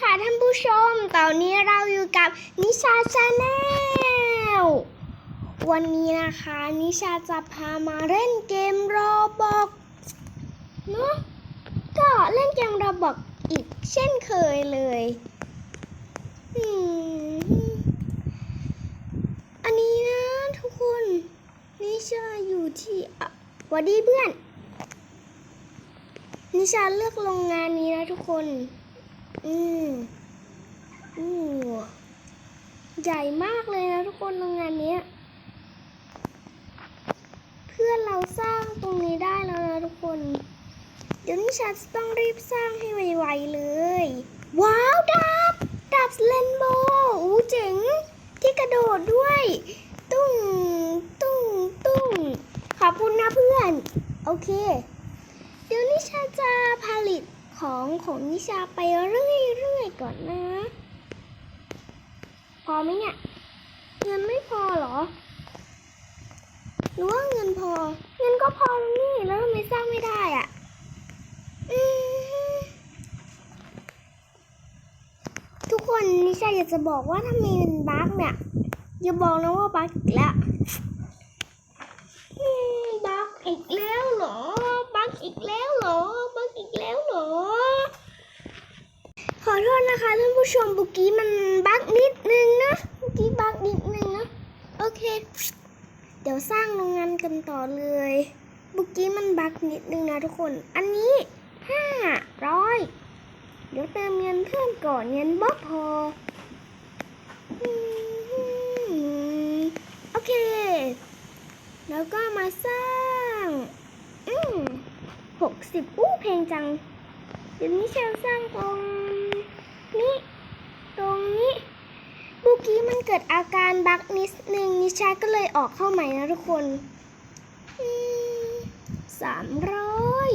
ค่ะท่านผู้ชม ตอนนี้เราอยู่กับนิชาชาแนล วันนี้นะคะนิชาจะพามาเล่นเกมโรบอกเนาะก็เล่นเกมโรบอกอีกเช่นเคยเลยอันนี้นะทุกคนนิชาอยู่ที่วัดดีเพื่อน นิชาเลือกโรงงานนี้นะทุกคน อืมอู้ใหญ่มากเลยนะทุกคนโรงงานนี้เพื่อนเราสร้างตรงนี้ได้แล้วนะทุกคน เดี๋ยวนิชาจะต้องรีบสร้างให้ไวๆเลย ว้าวดาบดาบเลนโบอู้เจ๋งที่กระโดดด้วย ตุ้งตุ้งตุ้งขอบคุณนะเพื่อน โอเค เดี๋ยวนิชาจะผลิต ของของนิชาไปเรื่อยๆก่อนนะ พอไหมเนี่ย เงินไม่พอเหรอหรือว่าเงินพอ เงินก็พอแล้วนี่แล้วทำไมสร้างไม่ได้อะ่ะทุกคนนิชาอยากจะบอกว่าถ้ามีมันบั๊กเนี่ยอย่าบอกนะว่าบั๊กอีกแล้วบั๊กอีกแล้วเหรอบั๊กอีกแล้วเหรอ บั๊กอีกแล้วเหรอ ขอโทษนะคะท่านผู้ชมเมื่อกี้มันบั๊กนิดนึงนะเมื่อกี้บั๊กนิดนึงนะโอเค เดี๋ยวสร้างโรงงานกันต่อเลยเมื่อกี้มันบั๊กนิดนึงนะทุกคน อันนี้ห้าร้อยเดี๋ยวเติมเงินเพิ่มก่อนเงินบ่พออืมโอเค แล้วก็มาสร้างอืมหกสิบอู้เพลงจังเดี๋ยวนี้เชลสร้างตรง นี้ ตรงนี้เมื่อกี้มันเกิดอาการบักนิดนึงนิชาก็เลยออกเข้าใหม่นะทุกคนสามร้อย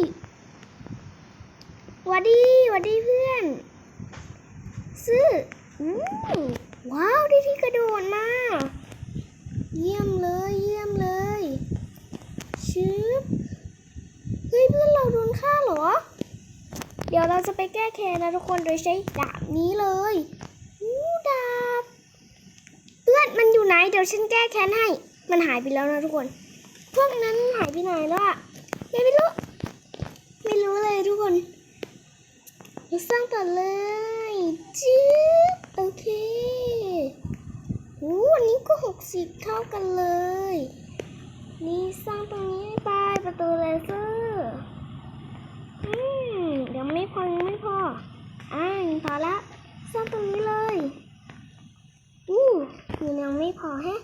วัสดีวัสดีเพื่อน ซื้ออว้าวได้ที่กระโดดมา เยี่ยมเลยเยี่ยมเลยชืบเฮ้ยเพื่อนเราโดนฆ่าเหรอ เดี๋ยวเราจะไปแก้แค้นนะทุกคนโดยใช้ดาบ นี้เลยอู้ดาบเพื่อนมันอยู่ไหน เดี๋ยวฉันแก้แค้นให้ มันหายไปแล้วนะทุกคน พวกนั้นหายไปไหนแล้วอะไม่รู้ ไม่รู้เลยทุกคนเราสร้างต่อเลยจิ๊บโอเคอู้อันนี้ก็หกสิบเท่ากันเลย นี่สร้างตรงนี้ไปประตูเลเซอร์ อืมยังไม่พอยังไม่พอ อ่ายังพอละสร้างตรงนี้เลยอู้ยังยังไม่พอแฮะ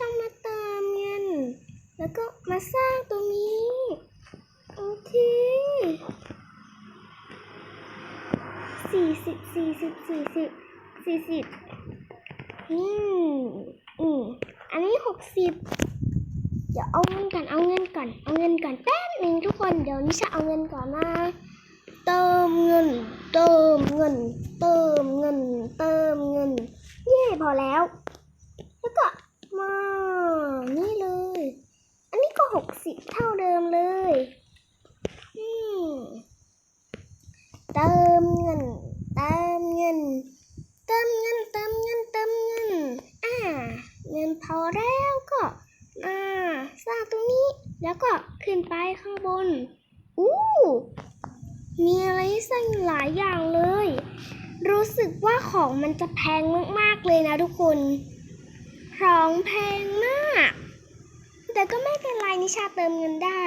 ต้องมาเติมเงิน แล้วก็มาสร้างตรงนี้ โอเคสี่สิบสี่สิบสี่สิบสี่สิบอืมอืมอันนี้หกสิบเดี๋ยวเอาเงินก่อนเอาเงินก่อนเอาเงินก่อนแป๊บหนึงทุกคนเดี๋ยวนิชาเอาเงินก่อนนะ เติมเงิน เติมเงิน เติมเงิน เติมเงิน เย่พอแล้ว แล้วก็มา นี่เลย อันนี้ก็หกสิบเท่าเดิมเลยเติมเงิน เติมเงิน เติมเงิน เติมเงิน เติมเงิน อ่า เงินพอแล้วก็ อ่า สร้างตรงนี้ แล้วก็ขึ้นไปข้างบน มีอะไรสร้างหลายอย่างเลย รู้สึกว่าของมันจะแพงมากๆเลยนะทุกคนของแพงมาก แต่ก็ไม่เป็นไรนิชาเติมเงินได้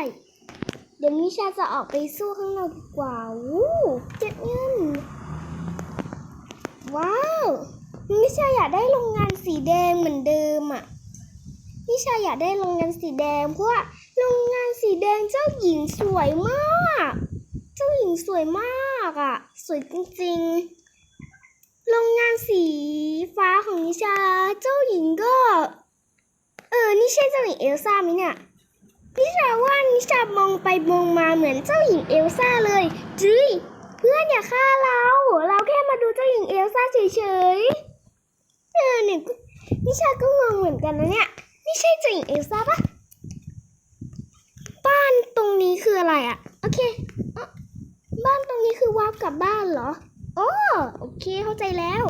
เดี๋ยวนิชาจะออกไปสู้ข้างนอกดีกว่าวู้เจ็ดเงิน ว้าวนิชาอยากได้โรงงานสีแดงเหมือนเดิมอะนิชาอยากได้โรงงานสีแดงเพราะว่าโรงงานสีแดงเจ้าหญิงสวยมาก เจ้าหญิงสวยมากอะ สวยจริงๆ โรงงานสีฟ้าของนิชา เจ้าหญิงก็ เออ นี่ใช่เจ้าหญิงเอลซ่าไหมเนี่ย นิชาว่านิชามองไปมองมาเหมือนเจ้าหญิงเอลซ่าเลยจุ้ยเพื่อนอย่าฆ่าเรา เราแค่มาดูเจ้าหญิงเอลซ่าเฉยๆ เออเนี่ยนิชาก็งงเหมือนกันนะเนี่ย นี่ใช่เจ้าหญิงเอลซ่าปะบ้านตรงนี้คืออะไรอะโอเค บ้านตรงนี้คือวาร์ปกลับบ้านเหรอโอ้โอเคเข้าใจแล้ว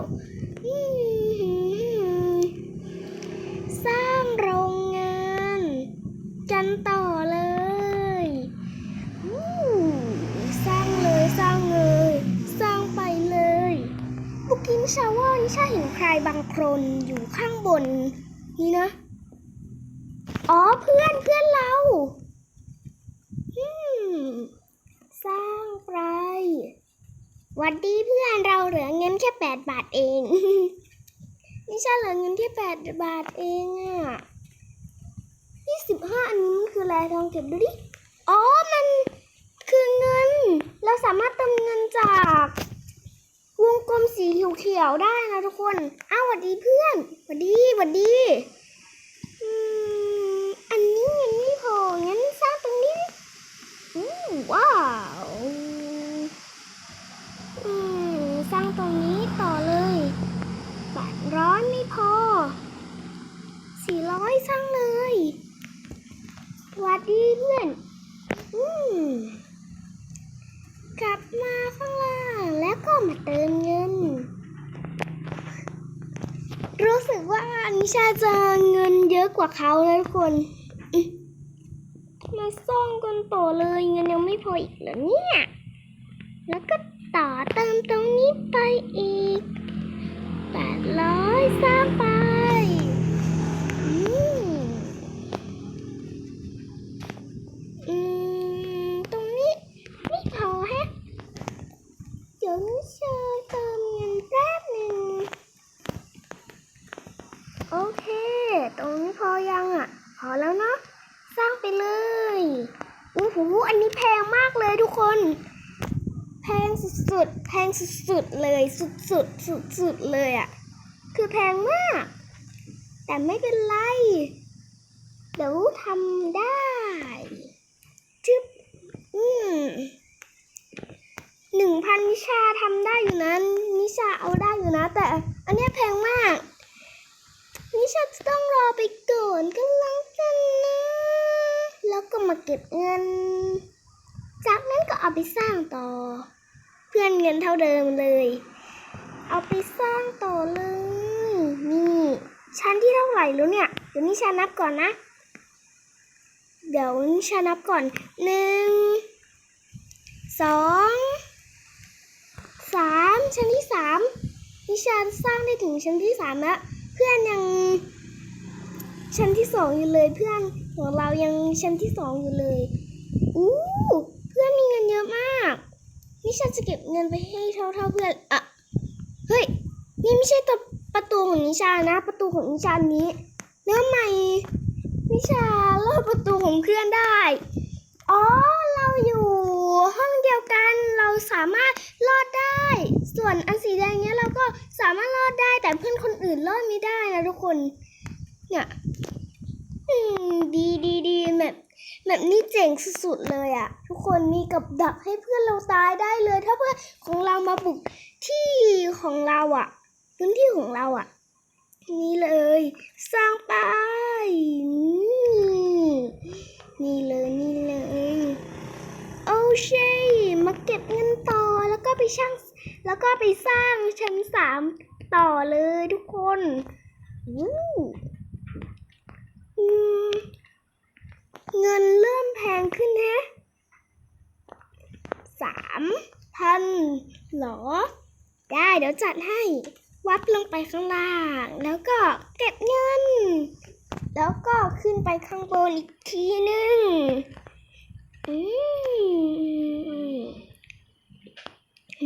สร้างโรงงาน กันต่อเลยสร้างเลยสร้างเลย สร้างไปเลยบุกินชาวเวอร์นิชาเห็นใครบางคนอยู่ข้างบน นี่นะ อ๋อเพื่อนเพื่อนเรา อืม สร้างไปหวัดดีเพื่อนเราเหลือเงินแค่แปดบาทเองนิชาเหลือเงินแค่แปดบาทเองอะยี่สิบห้าอันนี้มันคืออะไรลองเก็บดูดิ อ๋อ มันคือเงิน เราสามารถเติมเงินจาก วงกลมสีเขียวๆได้นะทุกคน อ้าวหวัดดีเพื่อนหวัดดีหวัดดีอืมอันนี้ยังไม่พองั้นสร้างตรงนี้ อืมว้าวอืม สร้างตรงนี้ต่อเลยแปดร้อยไม่พอ สี่ร้อยสร้างเลยห วัดดีเพื่อน อืมกลับมาข้างล่างแล้วก็มาเติมเงิน รู้สึกว่านิชาจะเงินเยอะกว่าเขานะทุกคนมมาซ่องกันต่อเลยเงินยังไม่พออีกเหรอเนี่ย แล้วก็ต่อเติมตรงนี้ไปอีกแปดร้อยสร้างไปอืมอืมตรงนี้ไม่พอแฮะ เดี๋ยวนิชาเติมเงินแป๊บหนึ่ง โอเค ตรงนี้พอยังอะ พอแล้วเนาะ สร้างไปเลยอู้หูอันนี้แพงมากเลยทุกคน แพงสุดๆ แพงสุดๆ เลย สุดๆสุดๆเลยอะ คือแพงมาก แต่ไม่เป็นไร เดี๋ยวทำได้จึ๊บ อืม หนึ่งพันนิชาทำได้อยู่นะนิชาเอาได้อยู่นะ แต่อันเนี้ยแพงมาก นิชาจะต้องรอไปก่อนก็แล้วกันนะ แล้วก็มาเก็บเงิน จากนั้นก็เอาไปสร้างต่อ เพื่อนเงินเท่าเดิมเลย เอาไปสร้างต่อเลย นี่ชั้นที่เท่าไหร่ แล้วเนี่ย เดี๋ยวนิชานับก่อนนะ เดี๋ยวนิชานับก่อนหนึ่งสองสามชั้นที่สามนิชาสร้างได้ถึงชั้นที่สามแล้ว เพื่อนยังชั้นที่สองอยู่เลยเพื่อนของเรายังชั้นที่สองอยู่เลยอู้เพื่อนมีเงินเยอะมาก นิชาจะเก็บเงินไปให้เท่าเท่าๆเพื่อนอะเฮ้ยนี่ไม่ใช่ตัว ประตูของนิชานะ ประตูของนิชานี้แล้วทำไมนิชาลอดประตูของเพื่อนได้ อ๋อ เราอยู่ห้องเดียวกันเราสามารถรอดได้ ส่วนอันสีแดงเนี้ยเราก็สามารถรอดได้แต่เพื่อนคนอื่นรอดไม่ได้นะทุกคน เนี่ยอืมดีดีดีแบบแบบนี้เจ๋งสุดๆเลยอะทุกคนมีกับดักให้เพื่อนเราตายได้เลย ถ้าเพื่อนของเรามาบุกที่ของเราอะ พื้นที่ของเราอะนี่เลย สร้างไปนี่นี่เลยนี่เลยโอเคมาเก็บเงินต่อแล้วก็ไปช่าง แล้วก็ไปสร้างชั้นสามต่อเลยทุกคนวู้อืมเงินเริ่มแพงขึ้นแฮะสามพันหรอ ได้เดี๋ยวจัดให้ วัดลงไปข้างล่าง แล้วก็เก็บเงิน แล้วก็ขึ้นไปข้างบนอีกทีหนึ่งอืม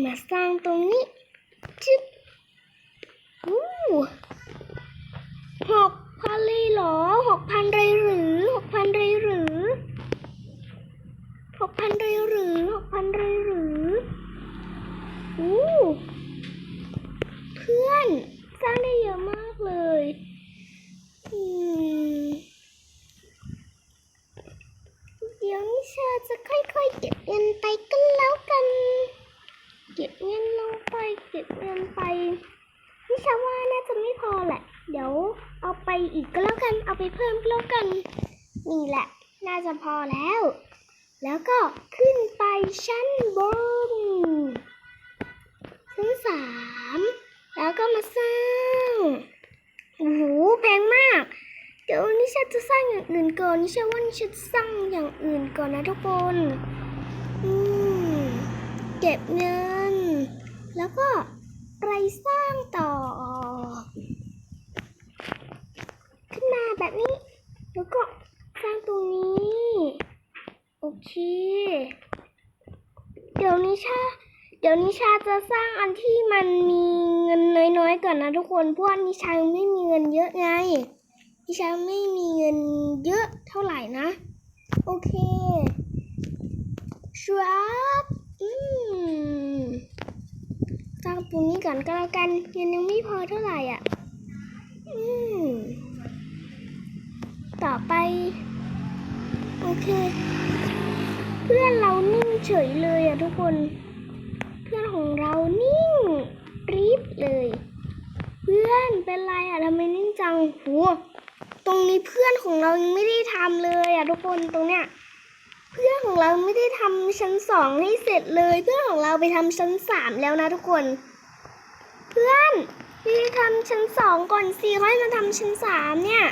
มาสร้างตรงนี้จึ๊บอู้หกพันเลยเหรอหกพันเลยหรือหกพันเลยหรือหกพันเลยหรือหกพันเลยหรืออู้เพื่อนสร้างได้เยอะมากเลย อืม เดี๋ยวนิชาจะค่อยๆเก็บเงินไปก็แล้วกัน เก็บเงินลงไป เก็บเงินไป นิชาว่าน่าจะไม่พอแหละ เดี๋ยวเอาไปอีกก็แล้วกัน เอาไปเพิ่มก็แล้วกัน นี่แหละ น่าจะพอแล้ว แล้วก็ขึ้นไปชั้นบน ส ชั้นสามแล้วก็มาสร้างโอ้โหแพงมาก เดี๋ยวนิชาจะสร้างอย่างอื่นก่อนนิชาว่านิชาจะสร้างอย่างอื่นก่อนนะทุกคนอืมเก็บเงิน แล้วก็ไปสร้างต่อ ขึ้นมา แบบนี้ แล้วก็สร้างตรงนี้ โอเค เดี๋ยวนิชา เดี๋ยวนิชาจะสร้างอันที่มันมีเงินน้อยๆก่อนนะทุกคน เพราะว่านิชาไม่มีเงินเยอะไง นิชาไม่มีเงินเยอะเท่าไหร่นะ โอเคครับอืมสร้างตรงนี้ก่อนก็แล้วกันเงินยังไม่พอเท่าไหร่อะ อืม ต่อไป โอเค เพื่อนเรานิ่งเฉยเลยอะทุกคน เพื่อนของเรานิ่งรีบเลย เพื่อนเป็นไรอะทำไมนิ่งจังโหตรงนี้เพื่อนของเรายังไม่ได้ทำเลยอะทุกคนตรงเนี้ยเพื่อนของเราไม่ได้ทำชั้นสองให้เสร็จเลย เพื่อนของเราไปทำชั้นสามแล้วนะทุกคน เพื่อนพี่ทำชั้นสองก่อนสิค่อยมาทำชั้นสามเนี่ย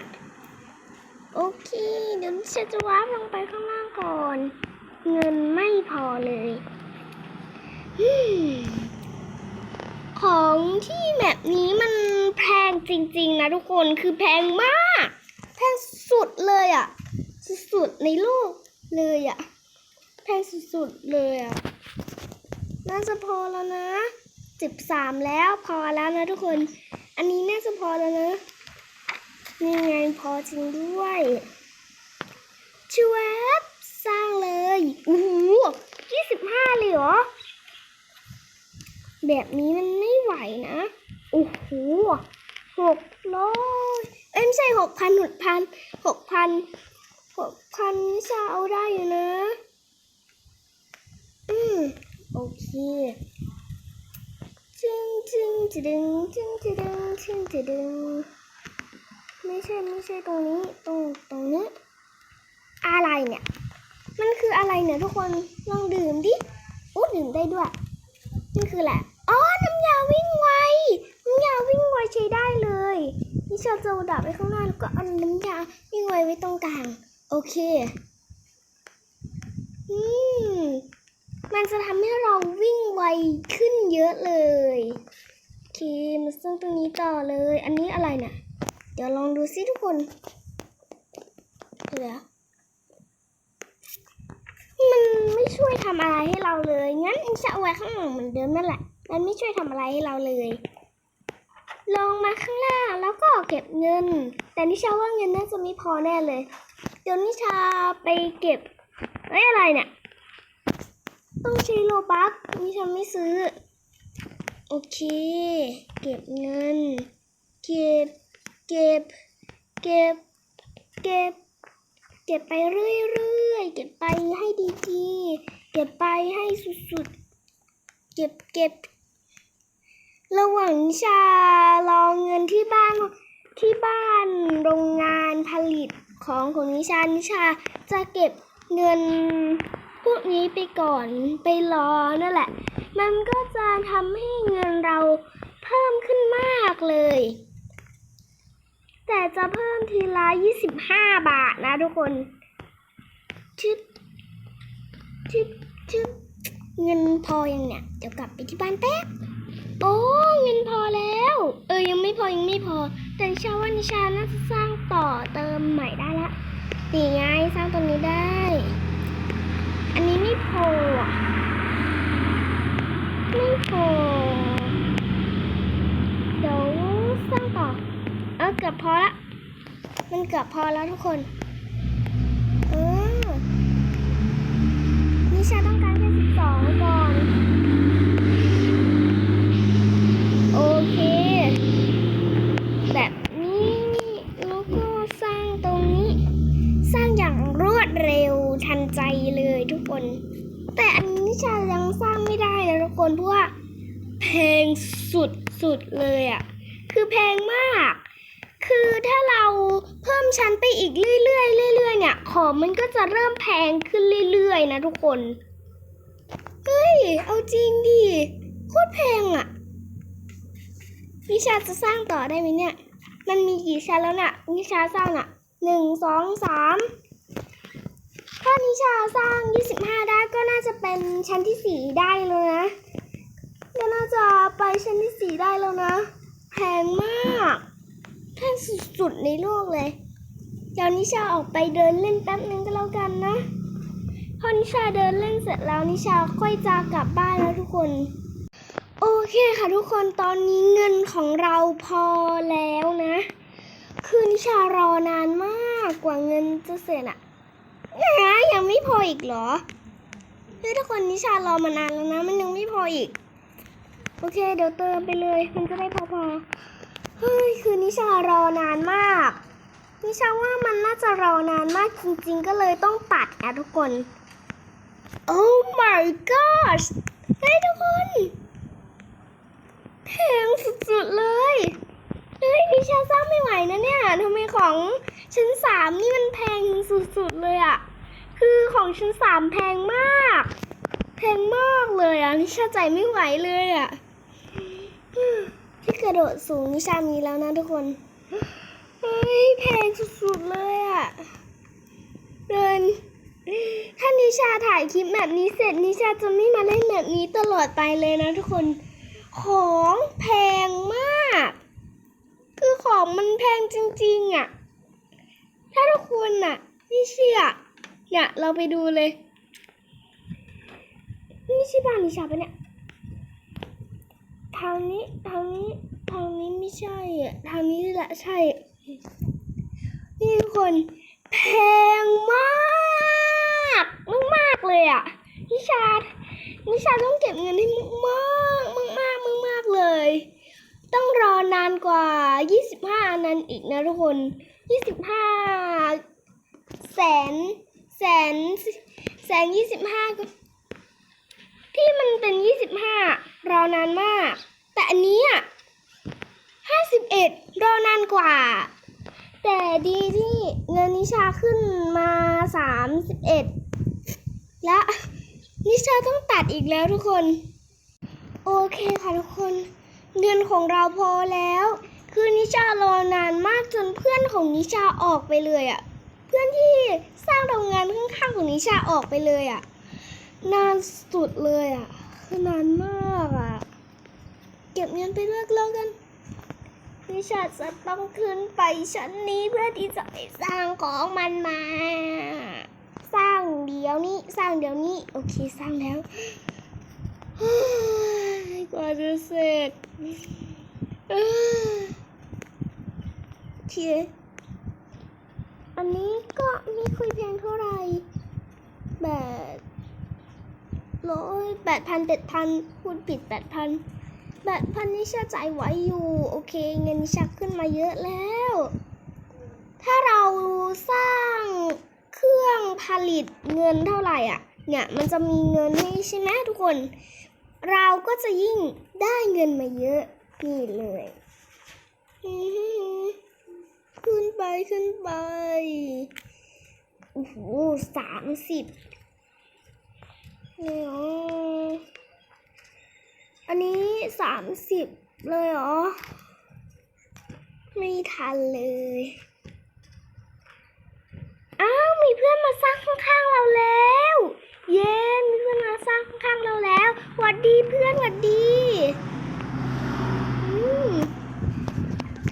โอเคเดี๋ยวฉันจะวาร์ปลงไปข้างล่างก่อน เงินไม่พอเลยของที่แมปนี้มันแพงจริง ๆ นะทุกคนคือแพงมาก แพงสุดเลยอะ่ะ สุดๆในโลกเลยอะ่ะ แพงสุดๆเลยอะ่ะ น่าจะพอแล้วนะสิบสามแล้วพอแล้วนะทุกคน อันนี้น่าจะพอแล้วนะ นี่ไงพอจริงด้วยชวบสร้างเลยโอ้โหยี่สิบห้าเลยเหรอ แบบนี้มันไม่ไหวนะ โอ้โหหกร้อยเอ้ยไม่ใช่หกพันหกพันหกพันหกพันนี่จะเอาได้อยู่นะ อืมโอเคจึงจึงจะดึงจึงจะดึงจึงจะดึง ไม่ใช่ไม่ใช่ตรงนี้ตรงตรงนี้ อะไรเนี่ย มันคืออะไรเนี่ยทุกคนลองดื่มดิโอ้ดื่มได้ด้วยนี่คือแหละอ๋อน้ำยาวิ่งไวน้ำยาวิ่งไวใช้ได้เลยนี่ชาจะดับไว้ข้างหน้าแล้วก็เอาน้ำยาวิ่งไวไว้ตรงกลางโอเคอืมมันจะทำให้เราวิ่งไวขึ้นเยอะเลย โอเคมาสร้างตรงนี้ต่อเลย อันนี้อะไรเนี่ย ดี๋ยวลองดูซิทุกคนเดี๋ยวมันไม่ช่วยทำอะไรให้เราเลย งั้นองจะเอาไว้ข้างหลังเหมือนเดิมนั่นแหละ มันไม่ช่วยทำอะไรให้เราเลย ลงมาข้างล่างแล้วก็เก็บเงิน แต่นิชาว่าเงินน่าจะไม่พอแน่เลย เดี๋ยวนิชาไปเก็บเอ้ยอะไรเนี่ย ต้องใช้โลบัคนิชาไม่ซื้อ โอเค เก็บเงิน เก็บ เก็บ เก็บ เก็บ เก็บไปเรื่อยๆ เก็บไปให้ดีๆ เก็บไปให้สุดๆ เก็บเก็บ ระหว่างนิชารอเงินที่บ้านที่บ้านโรงงานผลิตของของนิชานิชาจะเก็บเงินพวกนี้ไปก่อนไปรอนั่นแหละ มันก็จะทำให้เงินเราเพิ่มขึ้นมากเลย แต่จะเพิ่มทีละ25บาทนะทุกคนชึบชึบชึบเงินพอยังเนี่ย เดี๋ยวกลับไปที่บ้านแป๊บโอ้เงินพอแล้ว เออยังไม่พอยังไม่พอ แต่ชาว่านิชาน่าจะสร้างต่อเติมใหม่ได้ละนี่ไงสร้างตรงนี้ได้ อันนี้ไม่พอไม่พอ เดี๋ยวสร้างต่อ เกือบพอละ มันเกือบพอแล้วทุกคนเออนิชาต้องการแค่สิบสองก่อน โอเค แบบนี้แล้วก็สร้างตรงนี้ สร้างอย่างรวดเร็วทันใจเลยทุกคน แต่อันนี้นิชายังสร้างไม่ได้นะทุกคนเพราะว่าแพงสุดสุดเลยอะ่ะ คือแพงมาก คือถ้าเราเพิ่มชั้นไปอีกเรื่อยๆเรื่อยๆเนี่ย ของมันก็จะเริ่มแพงขึ้นเรื่อยๆ นะทุกคน เฮ้ย เอาจริงดิโคตรแพงอะ่ะวิชาจะสร้างต่อได้ไหมเนี่ย มันมีกี่ชั้นแล้วน่ะ วิชาสร้างน่ะหนึ่งสองสามถ้านิชาสร้างยี่สิบห้าได้ก็น่าจะเป็นชั้นที่สี่ได้เลยนะ ก็น่าจะไปชั้นที่สี่ได้แล้วนะ แพงมาก แพงสุดๆในโลกเลยเดี๋ยวนิชาออกไปเดินเล่นแป๊บนึงก็แล้วกันนะ พอนิชาเดินเล่นเสร็จแล้วนิชาค่อยจะกลับบ้านแล้วทุกคน โอเคค่ะทุกคนตอนนี้เงินของเราพอแล้วนะ คือนิชารอนานมากกว่าเงินจะเสร็จอะนะยังไม่พออีกเหรอเฮ้ยทุกคนนิชารอมานานแล้วนะ มันยังไม่พออีก โอเค เดี๋ยวเติมไปเลย มันจะได้พอพอๆ เฮ้ย คือนิชารอนานมาก นิชาว่ามันน่าจะรอนานมากจริงๆ ก็เลยต้องตัดอะทุกคน Oh my gosh เฮ้ยทุกคนแพงสุดๆเลยเฮ้ยนิชาสร้างไม่ไหวนะเนี่ยทำไมของชั้นสามนี่มันแพงสุดๆเลยอะคือของชั้นสามแพงมาก แพงมากเลยอะนิชาใจไม่ไหวเลยอะ ที่กระโดดสูงนิชามีแล้วนะทุกคน เฮ้ยแพงสุดๆเลยอะเดิน ถ้านิชาถ่ายคลิปแบบนี้เสร็จนิชาจะไม่มาเล่นแบบนี้ตลอดไปเลยนะทุกคน ของแพงมาก คือของมันแพงจริงๆอะถ้าทุกคนน่ะไม่เชื่อ เนี่ยเราไปดูเลย นี่ช่บ้านนิชาปะเนี่ย ทางนี้ทางนี้ทางนี้ไม่ใช่อะทางนี้แหละใช่ นี่ทุกคนแพงมากมากๆเลยอะนิชานิชาต้องเก็บเงินให้มากมากมากมากมากเลย ต้องรอนานกว่า 25นั้นอีกนะทุกคน 25 แสนแสนแสน25ก็ที่มันเป็น25 รอนานมาก แต่อันนี้อะ51รอนานกว่า แต่ดีที่เงินนิชาขึ้นมา31และนิชาต้องตัดอีกแล้วทุกคน โอเคค่ะทุกคน เงินของเราพอแล้ว คือนิชารอนานมากจนเพื่อนของนิชาออกไปเลยอะ่ะเพื่อนที่สร้างโรงงานข้างๆของนิชาออกไปเลยอะ่ะนานสุดเลยอะ่ะ คือนานมากอะ่ะ เก็บเงินไปเลิกเลิกกันนิชาจะต้องขึ้นไปชั้นนี้เพื่อที่จะไปสร้างของมันมา สร้างเดี๋ยวนี้ สร้างเดี๋ยวนี้ โอเคสร้างแล้วกว่าจะเสร็จเอ้ยอเคอันนี้ก็ไม่ค่อยแพงเท่าไหร่แบบ ร้อยแปดพันเจ็ดพันพูดผิดแปดพันแปดพันนิชาจ่ายไหวอยู่ โอเค เงินนิชาขึ้นมาเยอะแล้ว ถ้าเราสร้างเครื่องผลิตเงินเท่าไหร่อะ เนี่ยมันจะมีเงินให้ใช่ไหมทุกคน เราก็จะยิ่งได้เงินมาเยอะนี่เลยขึ้นไปขึ้นไป โอ้โหสามสิบ หนี่อ๋ออันนี้สามสิบเลยเหรอ ไม่ทันเลย อ้าว มีเพื่อนมาสร้างข้างๆเราแล้ว เย้มีเพื่อนมาสร้างข้างๆเราแล้วหวัดดีเพื่อนหวัดดี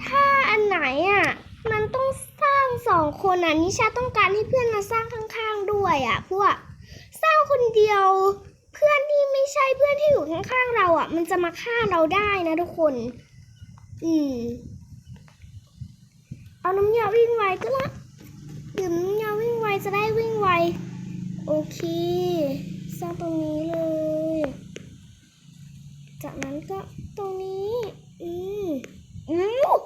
ถ้าอันไหนอะ มันต้องสร้างสองคนอะนิชาต้องการให้เพื่อนมาสร้างข้างๆด้วยอะพวก สร้าคนเดียว เพื่อนที่ไม่ใช่เพื่อนที่อยู่ข้างๆเราอะ มันจะมาฆ่าเราได้นะทุกคน อืม เอาน้ำยาวิ่งไวก็ละดื่มน้ำยาวิ่งไวจะได้วิ่งไว โอเคสร้างตรงนี้เลย จากนั้นก็ตรงนี้ อืมอืม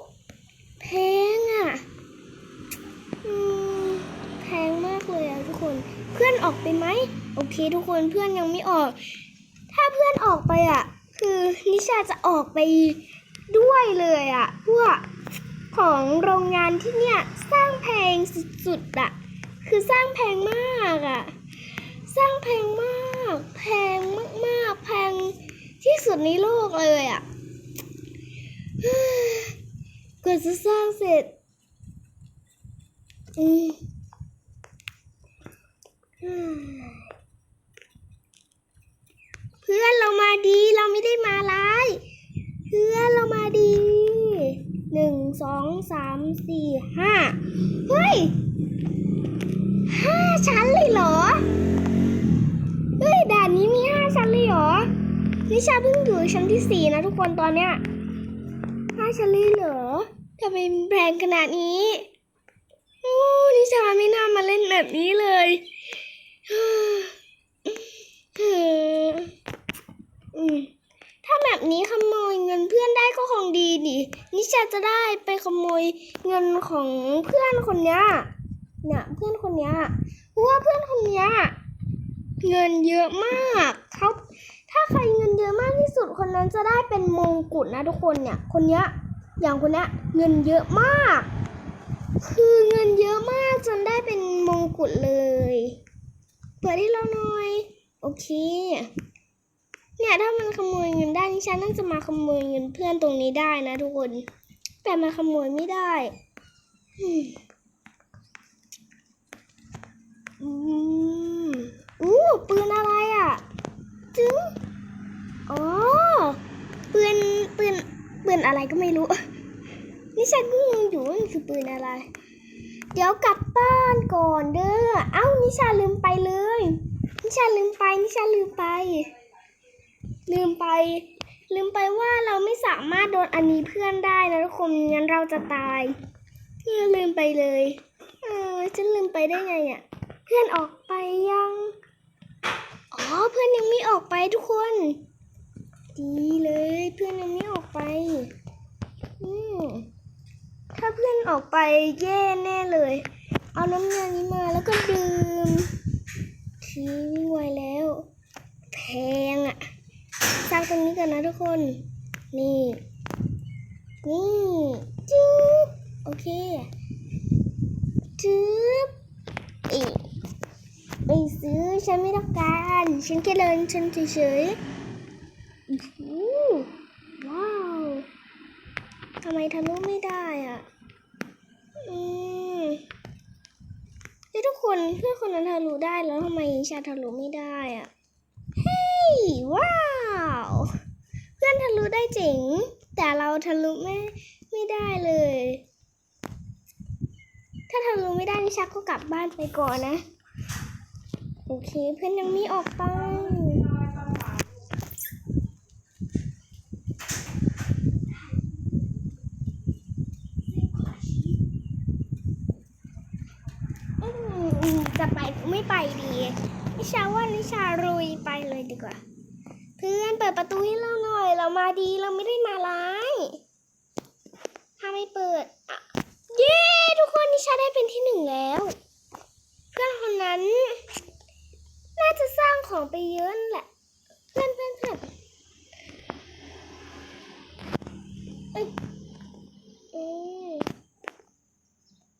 แพงอะ อืมแพงมากเลยอะทุกคน เพื่อนออกไปไหม โอเค ทุกคนเพื่อนยังไม่ออก ถ้าเพื่อนออกไปอะ คือนิชาจะออกไปด้วยเลยอะ พวกของโรงงานที่เนี่ยสร้างแพงสุดๆอะ คือสร้างแพงมากอะ สร้างแพงมาก แพงมากๆ แพงที่สุดในโลกเลยอะกว่าจะสร้างเสร็จ อืม เพื่อนเรามาดีเราไม่ได้มาร้าย เพื่อนเรามาดีหนึ่งสองสามสี่ห้าเฮ้ยห้าชั้นเลยเหรอเฮ้ยด่านนี้มีห้าชั้นเลยเหรอนิชาเพิ่งอยู่ชั้นที่สี่นะทุกคนตอนเนี้ยห้าชั้นเลยเหรอทำไมมันแพงขนาดนี้โอ้นิชาไม่น่ามาเล่นแบบนี้เลย เฮ้อ อืมถ้าแบบนี้ขโมยเงินเพื่อนได้ก็คงดีดินิชาจะได้ไปขโมยเงินของเพื่อนคนเนี้ยเนี่ยเพื่อนคนเนี้ยเพราะว่าเพื่อนคนเนี้ยเงินเยอะมากเขาถ้าใครเงินเยอะมากที่สุดคนนั้นจะได้เป็นมงกุฎนะทุกคนเนี่ย คนเนี้ยอย่างคนเนี้ยเงินเยอะมาก คือเงินเยอะมากจนได้เป็นมงกุฎเลย เปิดให้เราหน่อย โอเค เนี่ยถ้ามันขโมยเงินได้นิชาน่าจะมาขโมยเงินเพื่อนตรงนี้ได้นะทุกคน แต่มาขโมยไม่ได้อืมอู้ปืนอะไรอะจึงอ๋อปืนปืนปืนอะไรก็ไม่รู้ นิชาก็งงอยู่ว่ามันคือปืนอะไร เดี๋ยวกลับบ้านก่อนเด้อ เอ้านิชาลืมไปเลย นิชาลืมไป นิชาลืมไป ลืมไป ลืมไปว่าเราไม่สามารถโดนอันนี้เพื่อนได้นะทุกคนงั้นเราจะตายเออลืมไปเลย เออฉันลืมไปได้ไงเนี่ยเพื่อนออกไปยังอ๋อเพื่อนยังไม่ออกไปทุกคน ดีเลยเพื่อนยังไม่ออกไป อืมถ้าเพื่อนออกไปแย่แน่เลย เอาน้ำเยานี้มาแล้วก็ดื่มทีไม่ไหวแล้ว แพงอะ สร้างตรงนี้กันนะทุกคน นี่ นี่จึ๊บโอเคจึ๊บอีกไม่ซื้อฉันไม่ต้องการ ฉันแค่เดินฉันเฉยๆอือว้าวทำไมทะลุไม่ได้อะ อืมเฮ้ยทุกคนเพื่อนคนนั้นทะลุได้แล้วทำไมชาทะลุไม่ได้อะ ว้าว เพื่อนทะลุได้เจ๋ง แต่เราทะลุไม่ไม่ได้เลย ถ้าทะลุไม่ได้นิชาก็กลับบ้านไปก่อนนะ โอเคเพื่อนยังมีออกไปอืมอืมจะไปหรือไม่ไปดีนิชาว่านิชารุยไป เลยดีกว่า เพื่อนเปิดประตูให้เราหน่อย เรามาดีเราไม่ได้มาร้าย ถ้าไม่เปิดเย้ทุกคนนิชาได้เป็นที่หนึ่งแล้ว เพื่อนคนนั้น น่าจะสร้างของไปเยอะนั่นแหละ เพื่อนเพื่อนเพื่อนเอ้ยเอ้ย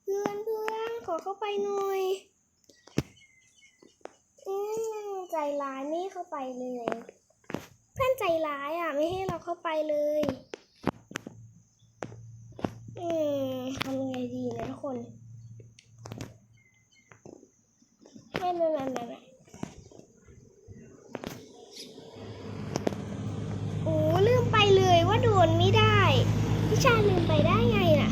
เพื่อนเพื่อนขอเข้าไปหน่อยอืมใจร้าไม่ให้เข้าไปเลย เพื่อนใจร้ายอะ ไม่ให้เราเข้าไปเลย อืมทำยังไงดีนะทุกคนไม่ไม่ไม่ไม่โอ้ลืมไปเลยว่าโดนไม่ได้นิชาลืมไปได้ไงน่ะ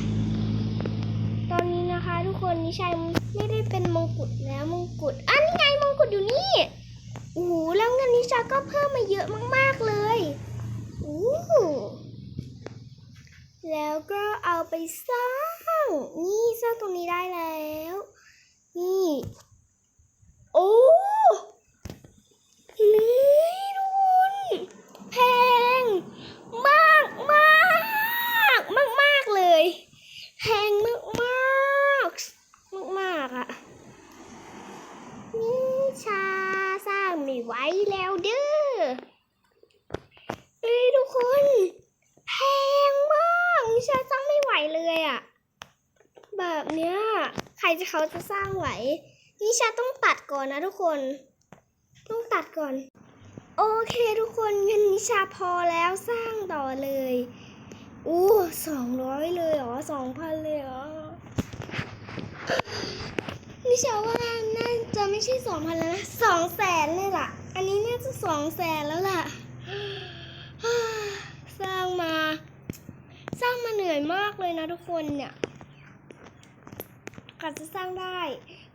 ตอนนี้นะคะทุกคนนิชาไม่ได้เป็นมงกุฎแล้วมงกุฎอะนี่ไงมงกุฎอยู่นี่ อ้โหแล้วเงินนิชาก็เพิ่มมาเยอะมากๆเลยโอ้แล้วก็เอาไปสร้าง นี่สร้างตรงนี้ได้แล้ว นี่ โอ้นี่ทุกคนแพง มากมากมากมากๆเลย แพงมากมากมากมากๆอะนี่ชาสร้างไม่ไหวแล้วเด้อเอ้ยทุกคน แพงมากนิชาสร้างไม่ไหวเลยอะแบบเนี้ย จะเขาจะสร้างไหวนิชาต้องตัดก่อนนะทุกคน ต้องตัดก่อน โอเคทุกคนเงินนิชาพอแล้วสร้างต่อเลย อู้สองร้อยเลยเหรอสองพันเลยเหรอ นิชาว่าน่าจะไม่ใช่สองพันแล้วนะสองแสนเลยล่ะ อันนี้น่าจะสองแสนแล้วล่ะ สร้างมา สร้างมาเหนื่อยมากเลยนะทุกคนเนี่ย กว่าจะสร้างได้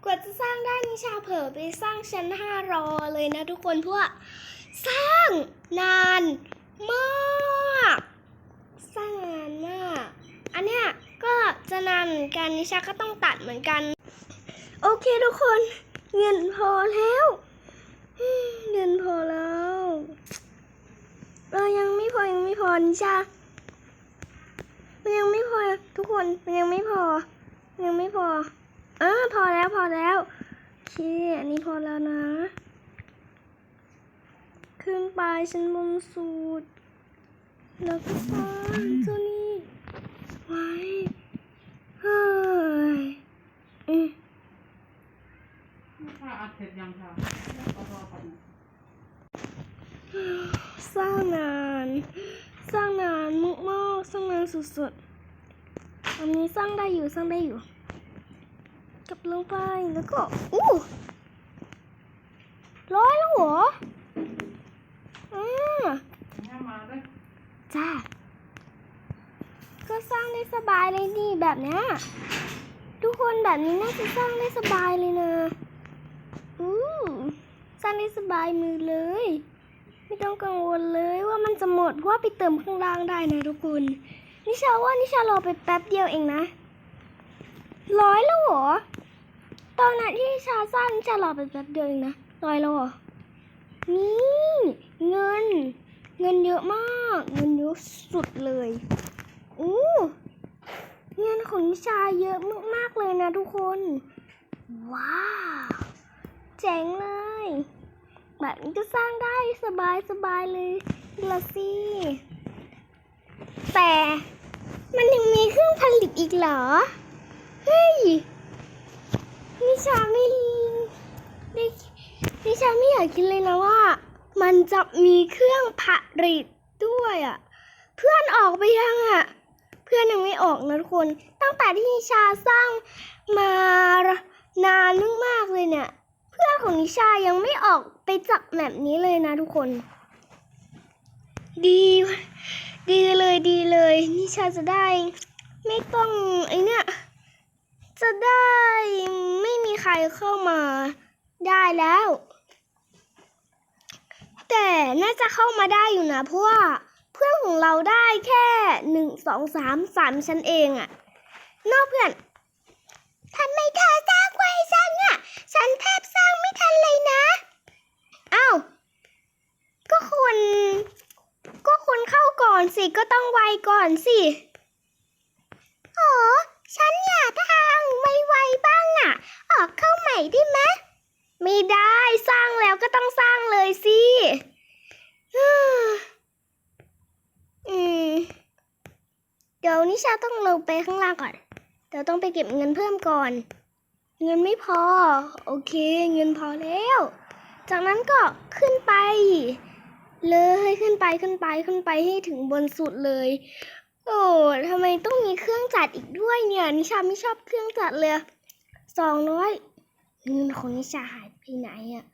กว่าจะสร้างได้นิชาเผลอไปสร้างชั้นห้ารอเลยนะทุกคนเพราะว่าสร้างนานมาก สร้างนานมาก อันเนี้ยก็จะนานเหมือนกันนิชาก็ต้องตัดเหมือนกัน โอเคทุกคนเงินพอแล้วเงินพอแล้วเออยังไม่พอยังไม่พอนิชามันยังไม่พอทุกคนมันยังไม่พอ ยังไม่พอ ออพอแล้วพอแล้วโอเคอันนี้พอแล้วนะ ขึ้นไปชั้นบนสุดแล้วก็สร้างตัวนี้ไว้เฮ้ยอืมค่ะอัดเสร็จยังค่ะรอรอก่อนนะสร้างนาน สร้างนานมากๆสร้างนานสุดๆอันนี้สร้างได้อยู่สร้างได้อยู่ กลับลงไปแล้วก็อู้ร้อยแล้วเหรออ่าให้มาด้วยจ้าก็สร้างได้สบายเลยนี่แบบเนี้ยทุกคนแบบนี้น่าจะสร้างได้สบายเลยนะอู้สร้างได้สบายมือเลย ไม่ต้องกังวลเลยว่ามันจะหมดเพราะว่าไปเติมข้างล่างได้นะทุกคนนิชาว่านิชารอไปแป๊บเดียวเองนะ ร้อยแล้วเหรอ ตอนนั้นที่ชาสร้างนิชารอไปแป๊บเดียวเองนะร้อยแล้วเหรอ นี่เงิน เงินเยอะมาก เงินเยอะสุดเลยอู้เงินของนิชาเยอะมากๆเลยนะทุกคน ว้าวเจ๋งเลย แบบนี้ก็สร้างได้สบายสบายเลยละสิแต่มันยังมีเครื่องผลิตอีกเหรอ เฮ้ยนิชาไม่ได้นิชาไม่อยากคิดเลยนะว่า มันจะมีเครื่องผลิตด้วยอะ เพื่อนออกไปยังอะ เพื่อนยังไม่ออกนะทุกคน ตั้งแต่ที่นิชาสร้างมานานมากๆเลยเนี่ย เพื่อนของนิชายังไม่ออกไปจากแบบนี้เลยนะทุกคน ดี ดีเลยดีเลย นิชาจะได้ ไม่ต้องไอเนี่ย จะได้ไม่มีใครเข้ามาได้แล้ว แต่น่าจะเข้ามาได้อยู่นะเพราะว่าเพื่อนของเราได้แค่หนึ่งสองสามสามชั้นเองอะนอกเพื่อนทำไมเธอสร้างไวจังอะฉันแทบสร้างไม่ทันเลยนะอ้าวก็คน ก็คนเข้าก่อนสิก็ต้องไวก่อนสิโอ้ฉันอยากทางไวๆบ้างอะอ ใหม่ได้ไหมไม่ได้สร้างแล้วก็ต้องสร้างเลยสิอืมเดี๋ยวนิชาต้องลงไปข้างล่างก่อน เดี๋ยวต้องไปเก็บเงินเพิ่มก่อน เงินไม่พอ โอเค เงินพอแล้ว จากนั้นก็ขึ้นไป เลยขึ้นไปขึ้นไปขึ้นไปให้ถึงบนสุดเลย โอ้ทำไมต้องมีเครื่องจัดอีกด้วยเนี่ย นิชาไม่ชอบเครื่องจัดเลยสองร้อย เงินของนิชาหายไปไหนอะ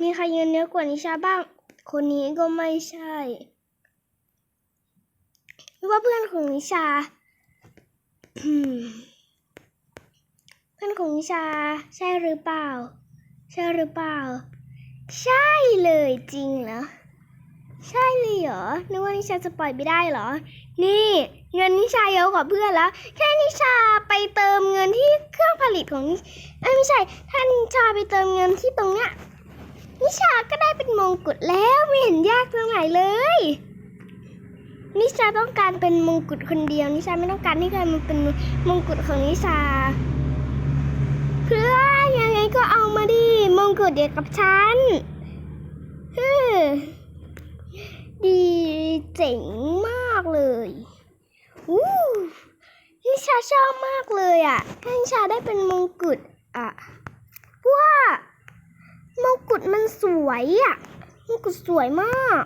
มีใครเงินเยอะกว่านิชาบ้าง คนนี้ก็ไม่ใช่หรือว่าเพื่อนของนิชา เพื่อนของนิชา ใช่หรือเปล่า ใช่หรือเปล่า ใช่เลยจริงเหรอ ใช่เลยเหรอ นึกว่านิชาจะปล่อยไม่ได้เหรอ นี่ เงินนิชาเยอะกว่าเพื่อนแล้ว แค่นิชาไปเติมเงินที่เครื่องผลิตของนิเอ้ยไม่ใช่ถ้านิชาไปเติมเงินที่ตรงเนี้ยนิชาก็ได้เป็นมงกุฎแล้วไม่เห็นยากตรงไหนเลย นิชาต้องการเป็นมงกุฎคนเดียว นิชาไม่ต้องการให้ใครมาเป็นมงกุฎของนิชา เพื่อนยังไงก็เอามาดิมงกุฎเดียวกับฉันฮดีเจ๋งมากเลย อู้นิชาชอบมากเลยอะถ้านิชาได้เป็นมงกุฎอะว่ามงกุฎมันสวยอะมงกุฎสวยมาก